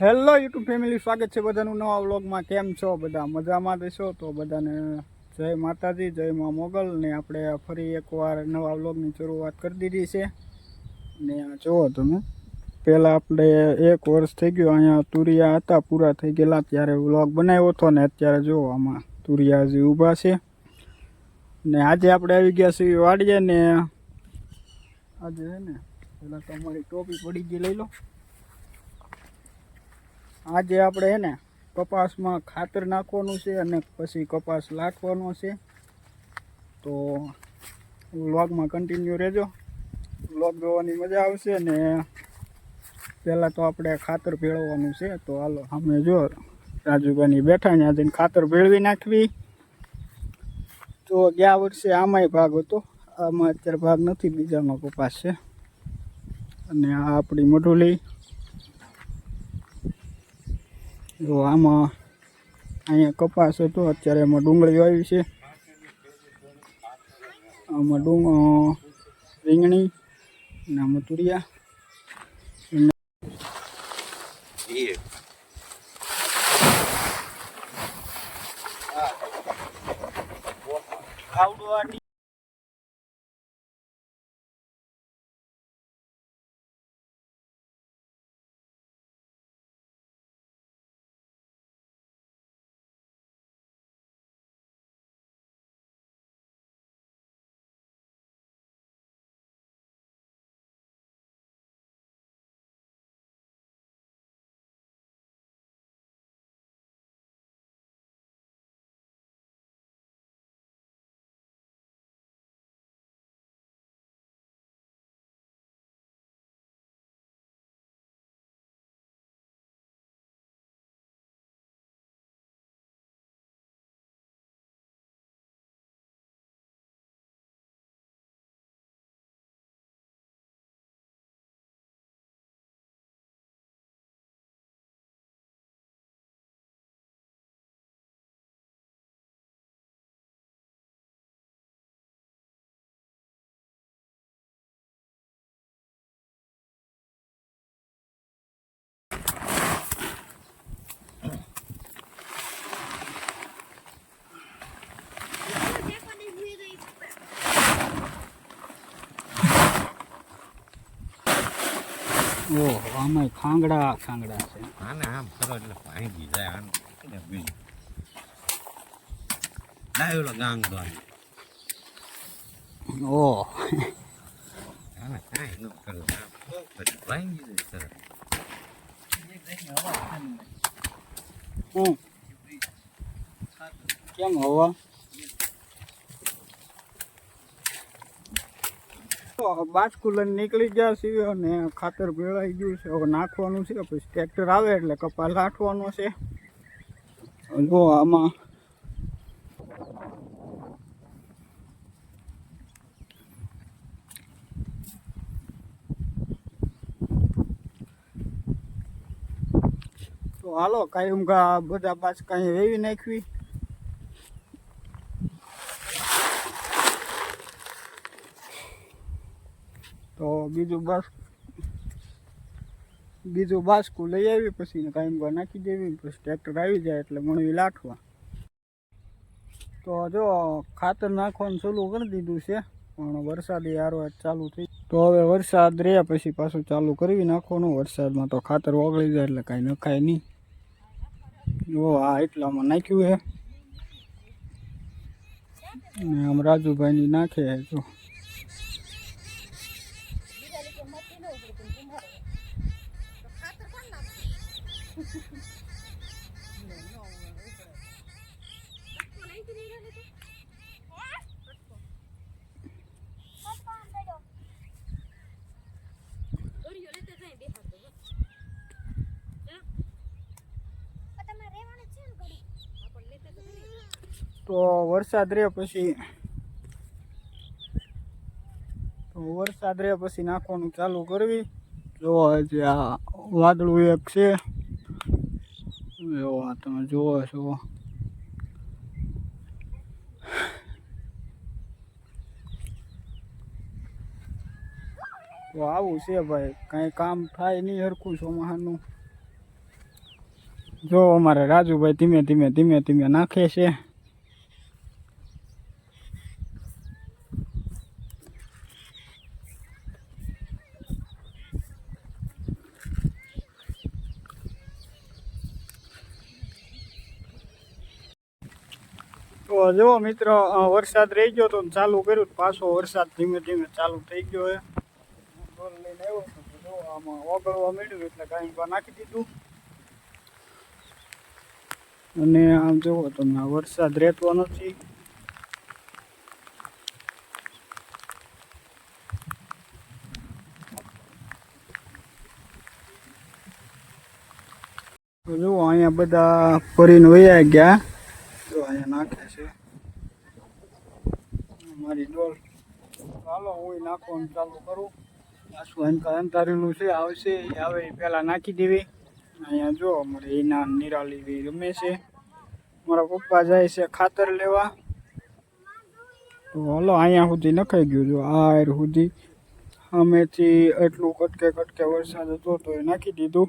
Hello YouTube family સ્વાગત છે બધાનું નવા વ્લોગમાં. કેમ છો બધા? મજામાં દેશો તો બધાને જય માતાજી, જય મા મોગલ. ને આપણે ફરી એકવાર નવા વ્લોગની શરૂઆત કરી દીધી છે. ને જુઓ તમે. પહેલાં આપણે એક વર્ષ થઈ ગયું અહીંયા તુરિયા હતા, પૂરા થઈ ગયેલા. ત્યારે વ્લોગ બનાવ્યો હતો ને અત્યારે જુઓ આમાં તુરિયા હજી ઊભા છે. ને આજે આપણે આવી ગયા છીએ વાડીએ ને આજે છે ને, પહેલાં તમારી ટોપી પડી ગઈ, લઈ લો. આજે આપણે હે ને કપાસમાં ખાતર નાખવાનું છે અને પછી કપાસ લાટવાનો છે. તો વ્લોગમાં કન્ટિન્યુ રહેજો. વ્લોગ જોવાની મજા આવશે અને પહેલાં તો આપણે ખાતર ભેળવવાનું છે. તો હાલો અમે જો રાજુભાઈની બેઠા ત્યાં જઈને ખાતર ભેળવી નાખવી. તો ગયા વર્ષે આમાંય ભાગ હતો. આમાં અત્યારે ભાગ નથી બીજામાં કપાસ છે. અને આ આપણી મઢુલી. જો આમાં અહીંયા કપાસ હતો અત્યારે એમાં ડુંગળી વાવી છે. આમાં ડુંગ અ, રીંગણી અને આમાં તુરિયા. ઓહો આમાં ખાંગડા ખાંગડા છે. આને આમ કરો એટલે ભાંગી જાય આનું. એટલે બીજું. ડાયોલો ગાંગ દો આને. આને કાંઈ ન કરો. પછી ભાંગી જાય તરત. કેમ હવા? બાજકું લઈને નીકળી ગયા છીએ અને ખાતર ભેળાઈ ગયું છે. હવે નાખવાનું છે, પછી ટ્રેક્ટર આવે એટલે કપાસ નાખવાનો છે. જો આમાં તો હાલો, કાયમ બધા પાછ કાંઈ વેવી નાખવી. તો બીજું બસ, બીજું બાસકું લઈ આવી, પછી કાંઈ કાંઈ નાખી દેવી પછી ટ્રેક્ટર આવી જાય એટલે મણવી લાઠવા. તો જો, ખાતર નાખવાનું ચાલુ કરી દીધું છે, પણ વરસાદી આરો ચાલુ થઈ તો હવે વરસાદ રહ્યા પછી પાછું ચાલુ કરવી નાખવાનું. વરસાદમાં તો ખાતર ઓગળી જાય એટલે કાંઈ નખાય નહીં. જો, આ એટલામાં નાખ્યું છે. ને આમ રાજુભાઈની નાખે તો વરસાદ રહે પછી તો વરસાદ રહે પછી નાખવાનું ચાલુ કરવી. જો જે આ વાદળું એક છે. જો આ તમે જોવો છો. તો આવું છે ભાઈ, કાંઈ કામ થાય નહીં હરખું ચોમાહાનું. જો અમારે રાજુભાઈ ધીમે ધીમે ધીમે ધીમે નાખે છે તો જુઓ મિત્રો વરસાદ રહી ગયો તો ચાલુ કર્યું પાછો વરસાદ ધીમે ધીમે ચાલુ થઈ ગયો છે. ડોલ લઈને આવ્યો તો જો આમાં ઓગળવા મળ્યું એટલે વાર નાખી દીધું. અને આમ જુઓ તો આ વરસાદ રહેતો નથી. જુઓ, અહીંયા બધા ફરીને વૈયા ગયા. અહીંયા નાખે છે. મારી ડોલ ચાલો હું નાખવાનું ચાલુ કરું. પાછું અંતર અંતારેલું છે, આવશે આવે એ પહેલાં નાખી દેવી. અહીંયા જો અમારે એના નિરાલી બી રમે છે. મારા પપ્પા જાય છે ખાતર લેવા. તો હલો, અહીંયા સુધી નખાઈ ગયું જો, આ આર સુધી. અમેથી એટલું કટકે કટકે વરસાદ હતો તો એ નાખી દીધું.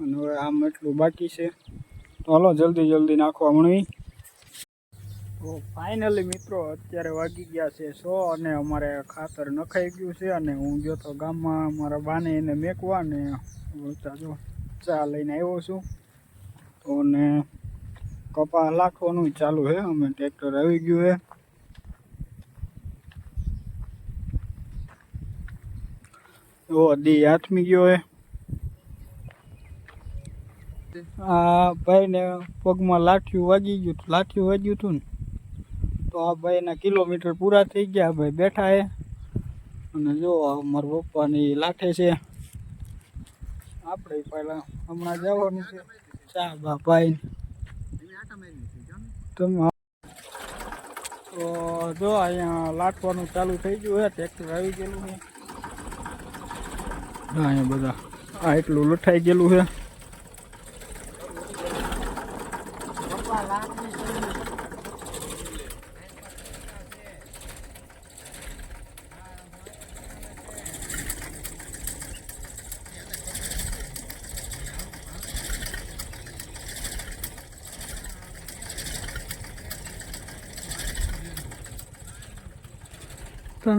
અને હવે આમ એટલું બાકી છે. હલો, જલ્દી જલ્દી નાખવા મણવી તો ફાઇનલી મિત્રો, અત્યારે વાગી ગયા છે સો અને અમારે ખાતર નખાઈ ગયું છે અને હું ગયો તો ગામમાં મારા બાને એને મેકવા ને ચાલો ચા લઈને આવ્યો છું. તો ને કપા લાખવાનું ચાલુ છે, અમે ટ્રેક્ટર આવી ગયું છે. ઓ દી હાથમી ગયો હે આ ભાઈને પગમાં લાઠિયું વાગી ગયું હતું. લાઠિયું વાગ્યું હતું ને તો આ ભાઈના કિલોમીટર પૂરા થઈ ગયા. ભાઈ બેઠા હે અને જો અમારા મારા પપ્પાની લાઠે છે. આપણે પહેલાં હમણાં જવાનું છે. ચા બા ભાઈ તમે તો જો અહીંયા લાટવાનું ચાલુ થઈ ગયું છે. ટ્રેક્ટર આવી ગયેલું છે. હા, અહીંયા બધા આ એટલું લઠાઈ ગયેલું છે. ടൺ